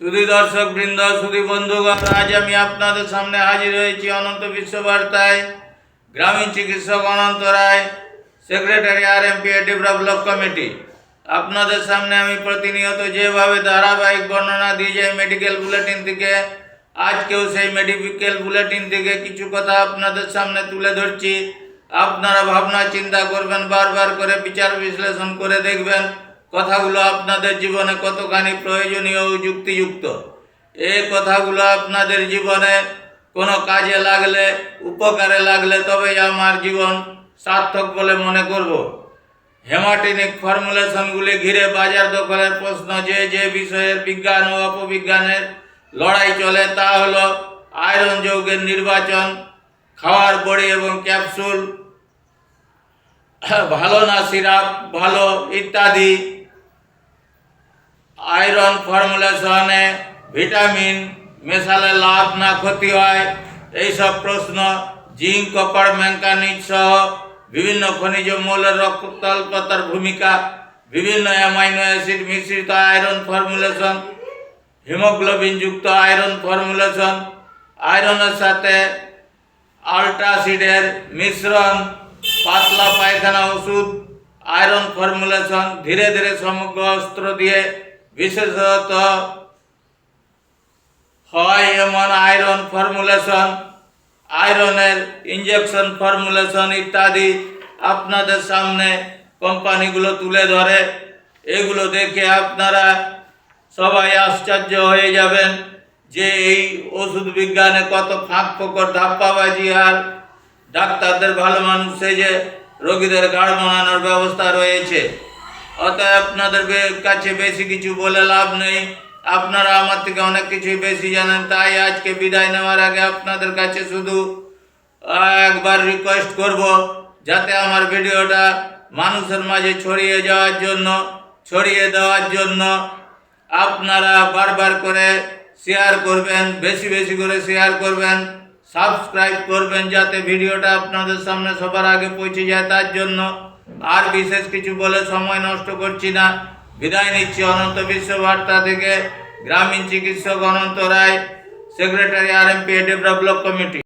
শুধু দর্শক বৃন্দ শুধু বন্ধুগণ, আজ আমি আপনাদের সামনে হাজির হয়েছি অনন্ত বিশ্ববার্তায়। গ্রামীণ চিকিৎসক Ananta Ray, secretary R M P develop block committee. আপনাদের সামনে আমি প্রতিনিয়ত যেভাবে ধারাবাহিক বর্ণনা দিয়ে যাই মেডিকেল বুলেটিন থেকে, আজকেও সেই মেডিকেল বুলেটিন থেকে কিছু কথা আপনাদের সামনে তুলে ধরছি। আপনারা ভাবনা, চিন্তা করবেন, বারবার করে বিচার বিশ্লেষণ করে দেখবেন। কথাগুলো আপনাদের জীবনে কতখানি প্রয়োজনীয় ও যুক্তিযুক্ত? এই কথাগুলো আপনাদের জীবনে কোনো কাজে লাগলে, উপকারে লাগলে তবেই আমার জীবন সার্থক বলে মনে করব। হেমাটিনিক ফর্মুলেশনগুলি ঘিরে বাজার দখলের প্রশ্ন যে যে বিষয়ের বিজ্ঞান ও অপবিজ্ঞানের লড়াই চলে তা হল আয়রন যৌগের নির্বাচন, খাওয়ার বড়ি এবং ক্যাপসুল, ভালো না সিরাপ, ভালো ইত্যাদি। আয়রন ফর্মুলেশনে ভিটামিন মেশালে লাভ না ক্ষতি হয়। এইসব প্রশ্ন জিঙ্ক, কপার ম্যাঙ্কানিজ সহ বিভিন্ন খনিজ মৌলের রক্তল্পতার ভূমিকা, বিভিন্ন অ্যামাইনো অ্যাসিড মিশ্রিত আয়রন ফর্মুলেশন হিমোগ্লোবিনযুক্ত আয়রন ফর্মুলেশন, আয়রনের সাথে আল্ট্রাসিডের মিশ্রণ, পাতলা পায়খানা ওষুধ, আয়রন ফর্মুলেশন ধীরে ধীরে সমগ্র অস্ত্র দিয়ে বিশেষত হয় এমন আয়রন ফর্মুলেশন আয়রনের ইঞ্জেকশন ফর্মুলেশন ইত্যাদি আপনাদের সামনে কোম্পানিগুলো তুলে ধরে। এগুলো দেখে আপনারা সবাই আশ্চর্য হয়ে যাবেন যে এই ওষুধ বিজ্ঞানে কত ফাঁক ফোকর ধাপ্পাবাজি আর ডাক্তারদের ভালো মানুষ যে রোগীদের গাড় বানানোর ব্যবস্থা রয়েছে। অতএব আপনাদের কাছে বেশি কিছু বলে লাভ নেই। আপনারা আমার থেকে অনেক কিছুই বেশি জানেন, তাই আজকে বিদায় নেওয়ার আগে আপনাদের কাছে শুধু একবার রিকোয়েস্ট করব, যাতে আমার ভিডিওটা মানুষের মাঝে ছড়িয়ে যাওয়ার জন্য, ছড়িয়ে দেওয়ার জন্য আপনারা বারবার করে শেয়ার করবেন, বেশি বেশি করে শেয়ার করবেন সাবস্ক্রাইব করবেন, যাতে ভিডিওটা আপনাদের সামনে সবার আগে পৌঁছে যায় তার জন্য। আর বিশেষ কিছু বলে সময় নষ্ট করছি না। বিদায় নিচ্ছি অনন্ত বিশ্ব বার্তা থেকে। গ্রামীণ চিকিৎসক Ananta Ray, secretary R MP P block committee.